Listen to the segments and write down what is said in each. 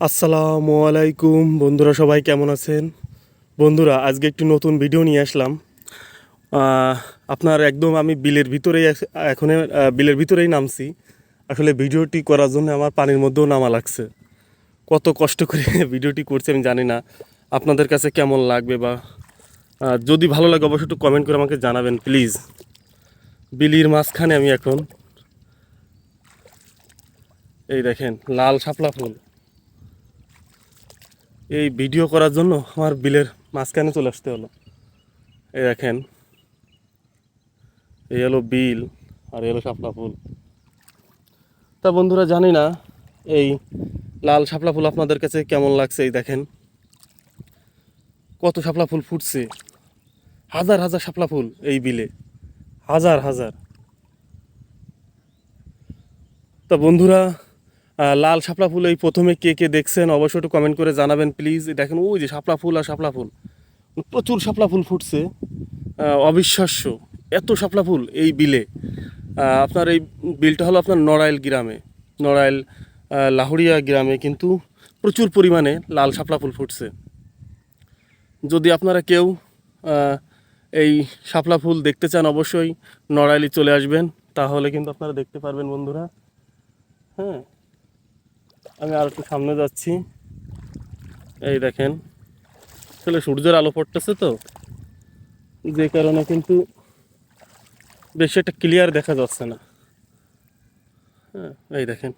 আসসালামু আলাইকুম। বন্ধুরা সবাই কেমন আছেন? বন্ধুরা, আজকে একটি নতুন ভিডিও নিয়ে আসলাম। আপনার একদম আমি বিলের ভিতরেই এখন বিলের ভিতরেই নামছি। আসলে ভিডিওটি করার জন্য আমার পানির মধ্যেও নামা লাগছে। কত কষ্ট করে ভিডিওটি করছি আমি জানি না। আপনাদের কাছে কেমন লাগবে বা যদি ভালো লাগে অবশ্যই একটু কমেন্ট করে আমাকে জানাবেন প্লিজ বিলির মাঝখানে আমি এখন। এই দেখেন, লাল শাপলা ফুল। এই ভিডিও করার জন্য আমার বিলের মাঝখানে চলে আসতে হলো। এই দেখেন, এই হলো বিল আর এই হলো শাপলা ফুল। তা বন্ধুরা, জানি না এই লাল শাপলা ফুল আপনাদের কাছে কেমন লাগছে এই দেখেন। কত শাপলা ফুল ফুটছে। হাজার হাজার শাপলা ফুল এই বিলে। হাজার হাজার। তা বন্ধুরা লাল শাপলা ফুল এই প্রথমে কে কে দেখছেন অবশ্যই একটু কমেন্ট করে জানাবেন প্লিজ দেখেন, ওই যে শাপলা ফুল আর শাপলা ফুল। প্রচুর শাপলা ফুল ফুটছে। অবিশ্বাস্য। এত শাপলা ফুল এই বিলে। আপনার এই বিলটা হলো আপনার নড়াইল গ্রামে। নড়াইল লাহুড়িয়া গ্রামে কিন্তু প্রচুর পরিমাণে লাল শাপলা ফুল ফুটছে। যদি আপনারা কেউ এই শাপলা ফুল দেখতে চান, অবশ্যই নড়াইলে চলে আসবেন। তাহলে কিন্তু আপনারা দেখতে পারবেন বন্ধুরা। হ্যাঁ আমি আর একটু সামনে যাচ্ছি। এই দেখেন আসলে সূর্যের আলো পড়তেছে তো। যে কারণে কিন্তু বেশি একটা ক্লিয়ার দেখা যাচ্ছে না। হ্যাঁ এই দেখেন।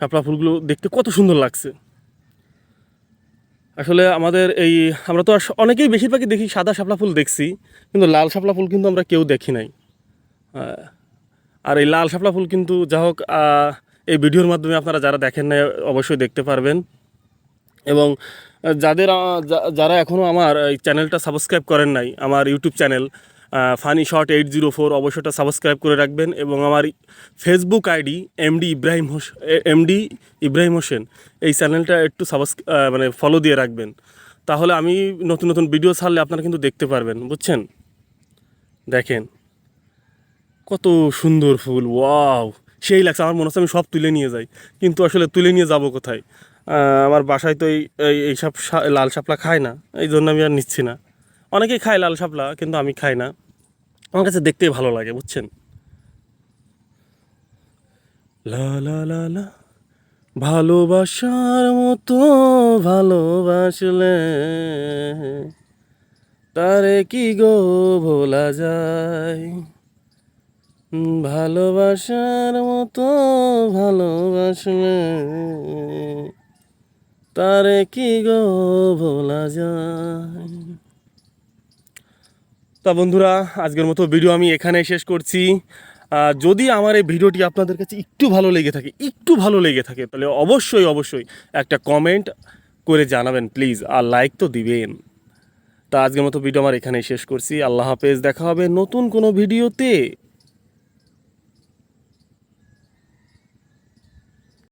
শাপলা ফুলগুলো দেখতে কত সুন্দর লাগছে। আসলে আমাদের এই আমরা তো অনেকেই বেশিরভাগই দেখি সাদা শাপলা ফুল দেখছি কিন্তু লাল শাপলা ফুল কিন্তু আমরা কেউ দেখি নাই। আহ, আর এই লাল শাপলা ফুল কিন্তু যা হোক এই ভিডিওর মাধ্যমে আপনারা যারা দেখেন না অবশ্যই দেখতে পারবেন। এবং যাদের যারা এখনও আমার এই চ্যানেলটা সাবস্ক্রাইব করেন নাই, আমার YouTube channel funny short eight zero four, অবশ্যই ওটা সাবস্ক্রাইব করে রাখবেন। এবং আমার ফেসবুক আইডি এমডি ইব্রাহিম হোস এমডি ইব্রাহিম হোসেন, এই চ্যানেলটা একটু সাবস্ক মানে ফলো দিয়ে রাখবেন। তাহলে আমি নতুন নতুন ভিডিও ছাড়লে আপনারা কিন্তু দেখতে পারবেন, বুঝছেন? দেখেন। কত সুন্দর ফুল, ওয়াও। সেই লাগছে, আমার মনে হচ্ছে আমি সব তুলে নিয়ে যাই। কিন্তু আসলে তুলে নিয়ে যাব কোথায়? আমার বাসায় তো এই, এই- এইসব লাল শাপলা খায় না, এই জন্য আমি আর নিচ্ছি না। অনেকেই খায় লাল শাপলা, কিন্তু আমি খাই না। আমার কাছে দেখতেই ভালো লাগে, বুঝছেন? ভালোবাসার মতো ভালোবাসলে তারে কি গো ভোলা যায়? ভালোবাসার মতো ভালোবাসলে তারে কি গো ভোলা যায়? তা বন্ধুরা, আজকের মতো ভিডিও আমি এখানে শেষ করছি। যদি আমার এই ভিডিওটি আপনাদের কাছে একটু ভালো লেগে থাকে, একটু ভালো লেগে থাকে, তাহলে অবশ্যই অবশ্যই একটা কমেন্ট করে জানাবেন, প্লিজ, আর লাইক তো দিবেন। তা আজকের মতো ভিডিও আমার এখানেই শেষ করছি। আল্লাহ হাফেজ, দেখা হবে নতুন কোনো ভিডিওতে।